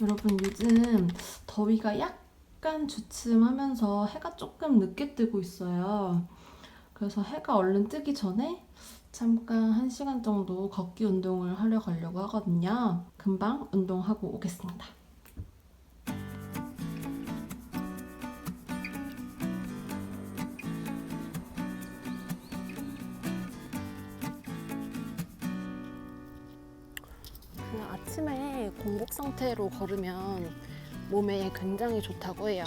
여러분 요즘 더위가 약간 주춤하면서 해가 조금 늦게 뜨고 있어요. 그래서 해가 얼른 뜨기 전에 잠깐 한 시간 정도 걷기 운동을 하려 가려고 하거든요. 금방 운동하고 오겠습니다. 아침에 공복 상태로 걸으면 몸에 굉장히 좋다고 해요.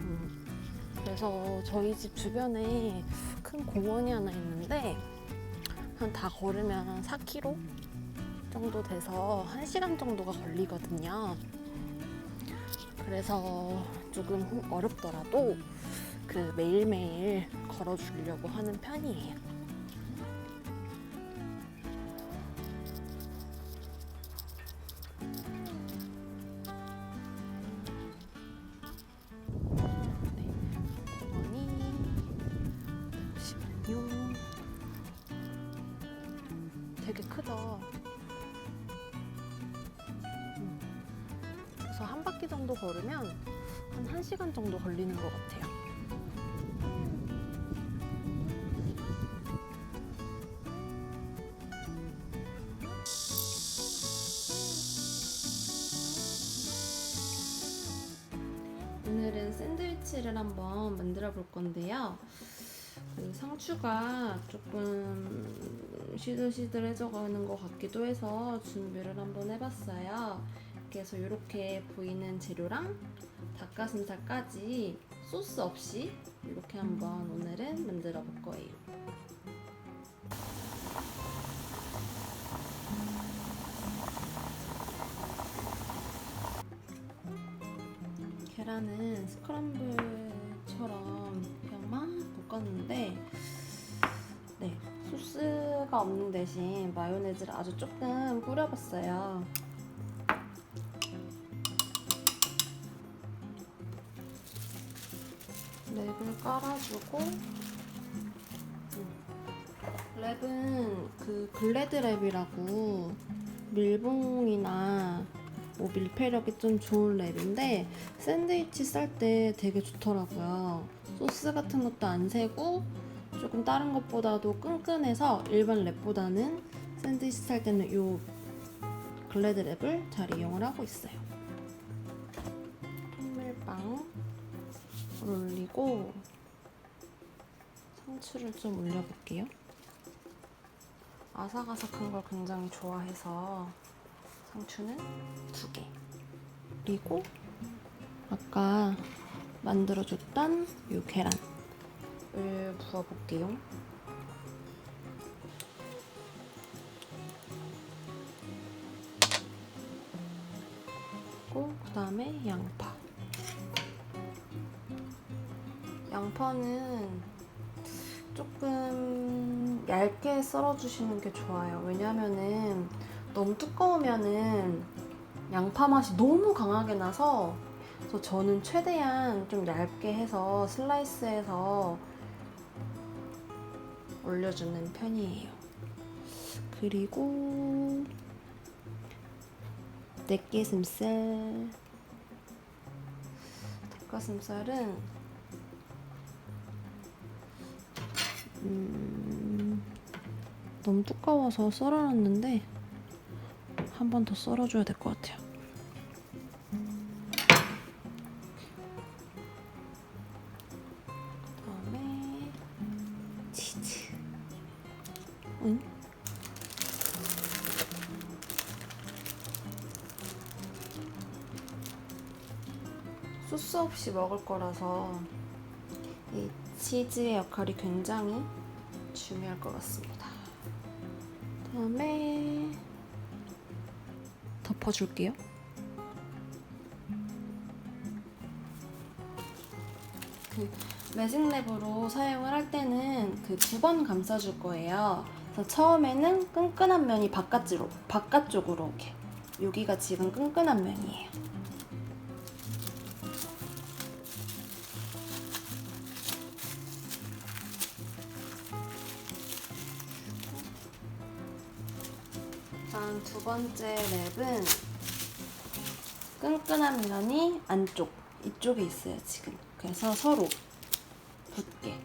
음, 그래서 저희 집 주변에 큰 공원이 하나 있는데 한 다 걸으면 4km 정도 돼서 1시간 정도가 걸리거든요. 그래서 조금 어렵더라도 그 매일매일 걸어주려고 하는 편이에요. 그래서 한 바퀴 정도 걸으면 한 1시간 정도 걸리는 것 같아요. 오늘은 샌드위치를 한번 만들어 볼 건데요. 그 상추가 조금 시들시들해져 가는 것 같기도 해서 준비를 한번 해봤어요. 그래서 이렇게 보이는 재료랑 닭가슴살까지 소스 없이 이렇게 한번 오늘은 만들어 볼 거예요. 계란은 스크럼블처럼 그냥 막 볶았는데 네 소스가 없는 대신 마요네즈를 아주 조금 뿌려봤어요. 랩을 깔아주고 음. 랩은 그 글래드 랩이라고 밀봉이나 뭐 밀폐력이 좀 좋은 랩인데 샌드위치 쌀 때 되게 좋더라고요. 소스 같은 것도 안 새고 조금 다른 것보다도 끈끈해서 일반 랩보다는 샌드위치 쌀 때는 이 글래드 랩을 잘 이용을 하고 있어요. 올리고 상추를 좀 올려볼게요. 아삭아삭한 걸 굉장히 좋아해서 상추는 두 개. 그리고 아까 만들어줬던 이 계란을 부어볼게요. 그리고 그다음에 양파. 양파는 조금 얇게 썰어주시는 게 좋아요. 왜냐면은 너무 두꺼우면은 양파 맛이 너무 강하게 나서 그래서 저는 최대한 좀 얇게 해서 슬라이스해서 올려주는 편이에요. 그리고 닭가슴살 닭가슴살은 음, 너무 두꺼워서 썰어놨는데 한 번 더 썰어줘야 될 것 같아요. 그다음에 치즈. 응? 소스 없이 먹을 거라서 이 치즈의 역할이 굉장히 중요할 것 같습니다. 다음에 덮어줄게요. 그 매직랩으로 사용을 할 때는 그 두 번 감싸줄 거예요. 그래서 처음에는 끈끈한 면이 바깥으로 바깥쪽으로 이렇게 여기가 지금 끈끈한 면이에요. 번째 랩은 끈끈한 면이 안쪽 이쪽에 있어요 지금. 그래서 서로 붙게.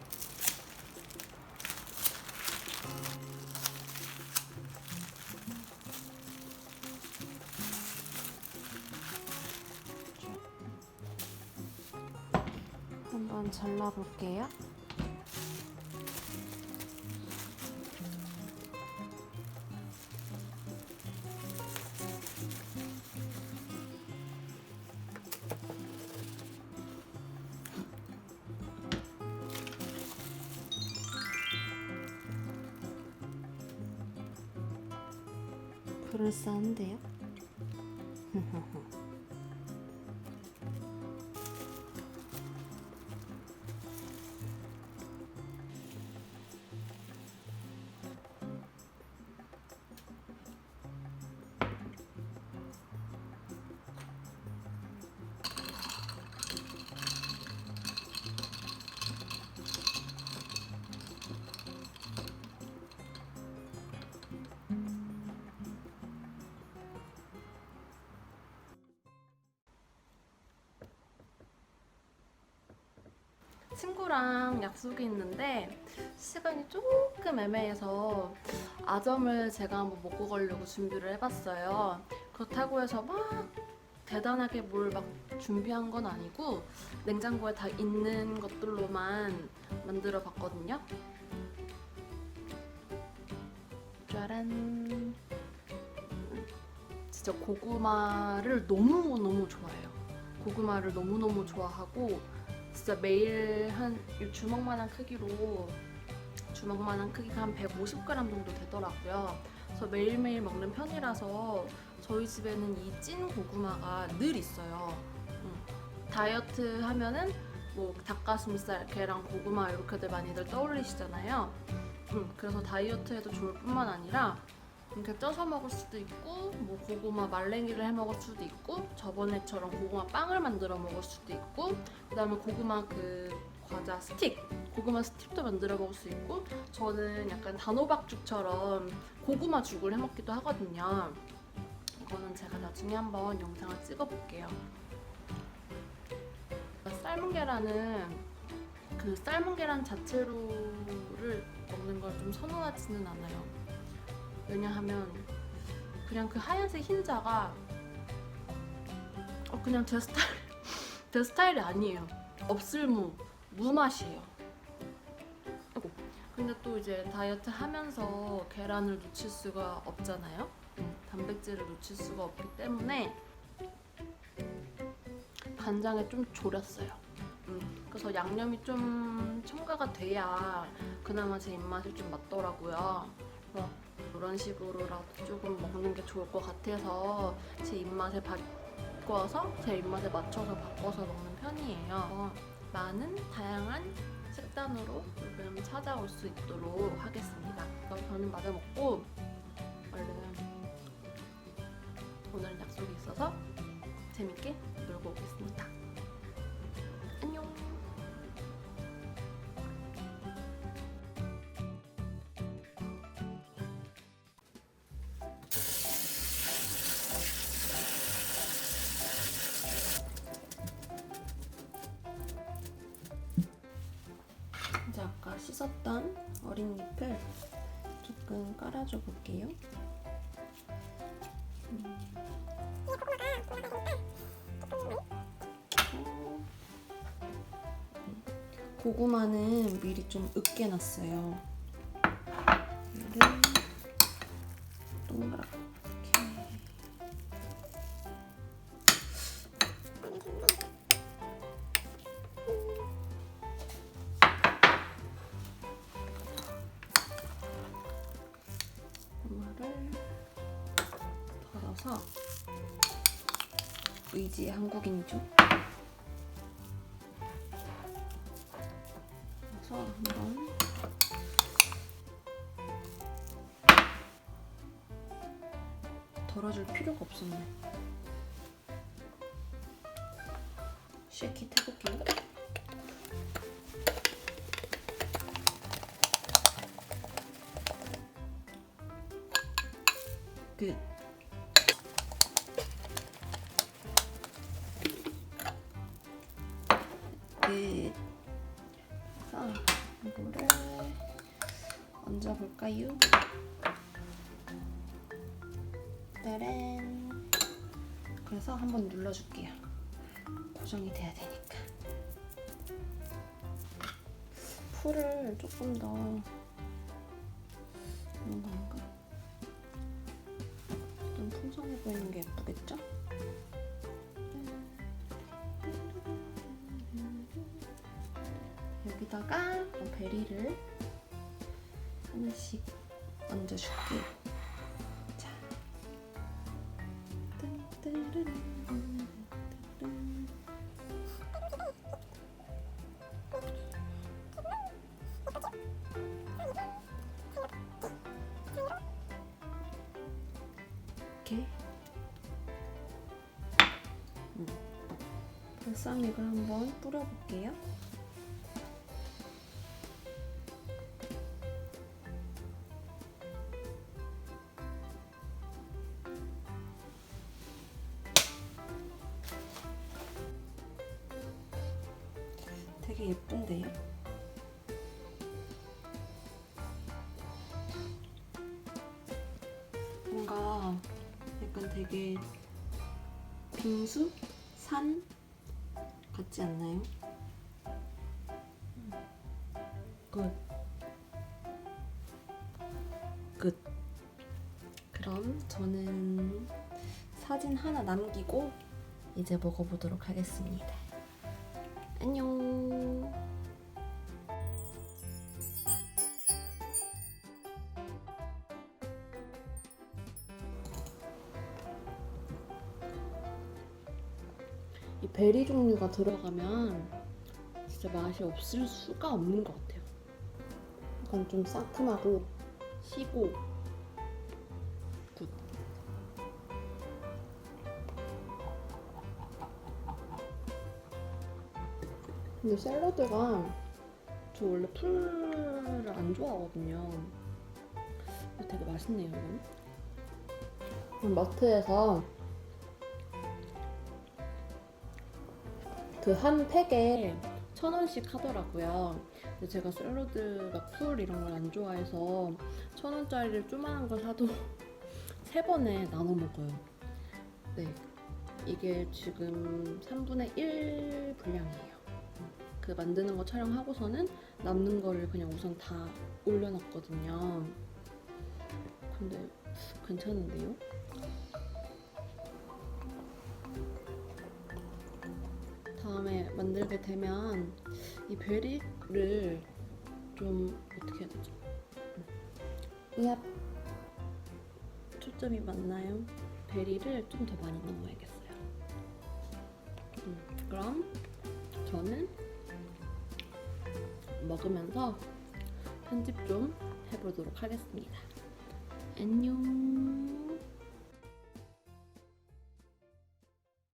한번 잘라볼게요. 그럴싸한데요? 친구랑 약속이 있는데 시간이 조금 애매해서 아점을 제가 한번 먹고 가려고 준비를 해봤어요. 그렇다고 해서 막 대단하게 뭘 막 준비한 건 아니고 냉장고에 다 있는 것들로만 만들어 봤거든요. 짜란. 진짜 고구마를 너무너무 좋아해요. 고구마를 너무너무 좋아하고 진짜 매일 한 주먹만한 크기로 주먹만한 크기가 한 150g 정도 되더라고요. 그래서 매일매일 먹는 편이라서 저희 집에는 이 찐 고구마가 늘 있어요. 음. 다이어트 하면은 뭐 닭가슴살, 계란, 고구마 이렇게들 많이들 떠올리시잖아요. 음, 그래서 다이어트에도 좋을 뿐만 아니라 이렇게 쪄서 먹을 수도 있고 뭐 고구마 말랭이를 해 먹을 수도 있고 저번에처럼 고구마 빵을 만들어 먹을 수도 있고 그다음에 고구마 그 과자 스틱 고구마 스틱도 만들어 먹을 수 있고 저는 약간 단호박죽처럼 고구마 죽을 해 먹기도 하거든요. 이거는 제가 나중에 한번 영상을 찍어 볼게요. 삶은 계란은 그 삶은 계란 자체로를 먹는 걸 좀 선호하지는 않아요. 왜냐하면 그냥 그 하얀색 흰자가 어, 그냥 제 스타일 제 스타일이 아니에요. 없을무 무맛이에요. 아이고. 근데 또 이제 다이어트 하면서 계란을 놓칠 수가 없잖아요. 음, 단백질을 놓칠 수가 없기 때문에 간장에 좀 졸였어요. 음, 그래서 양념이 좀 첨가가 돼야 그나마 제 입맛에 좀 맞더라고요. 이런 식으로라도 조금 먹는 게 좋을 것 같아서 제 입맛에 바꿔서 제 입맛에 맞춰서 바꿔서 먹는 편이에요. 어, 많은 다양한 식단으로 조금 찾아올 수 있도록 하겠습니다. 그럼 저는 마저 먹고 얼른 오늘 약속이 있어서 재밌게 놀고 오겠습니다. 씻었던 어린 잎을 조금 깔아줘 볼게요. 고구마는 미리 좀 으깨 놨어요. 의지의 한국인이죠. 그래서 한번 덜어줄 필요가 없었네. 쉐킷 해볼게요. 끝. 얹어볼까요? 따란. 그래서 한번 눌러줄게요. 고정이 돼야 되니까. 풀을 조금 더 이런 건가? 좀 풍성해 보이는 게 예쁘겠죠? 여기다가 베리를 하나씩 얹어줄게요. 자. 이렇게 음. 발사믹을 한번 뿌려볼게요. 약간 되게 빙수? 산? 같지 않나요? 끝. 끝. 그럼 저는 사진 하나 남기고 이제 먹어보도록 하겠습니다. 안녕. 베리 종류가 들어가면 진짜 맛이 없을 수가 없는 것 같아요. 약간 좀 상큼하고 시고 굿. 근데 샐러드가 저 원래 풀을 안 좋아하거든요. 되게 맛있네요, 이건. 음, 마트에서 그 한 팩에 천 원씩 하더라고요. 근데 제가 샐러드가 풀 이런 걸 안 좋아해서 천 원짜리를 조그만한 걸 사도 세 번에 나눠 먹어요. 네, 이게 지금 3분의 1 분량이에요. 그 만드는 거 촬영하고서는 남는 거를 그냥 우선 다 올려놨거든요. 근데 괜찮은데요? 다음에 만들게 되면 이 베리를 좀 어떻게 해야 되죠? 으압 초점이 맞나요? 베리를 좀 더 많이 넣어야겠어요. 음, 그럼 저는 먹으면서 편집 좀 해보도록 하겠습니다. 안녕.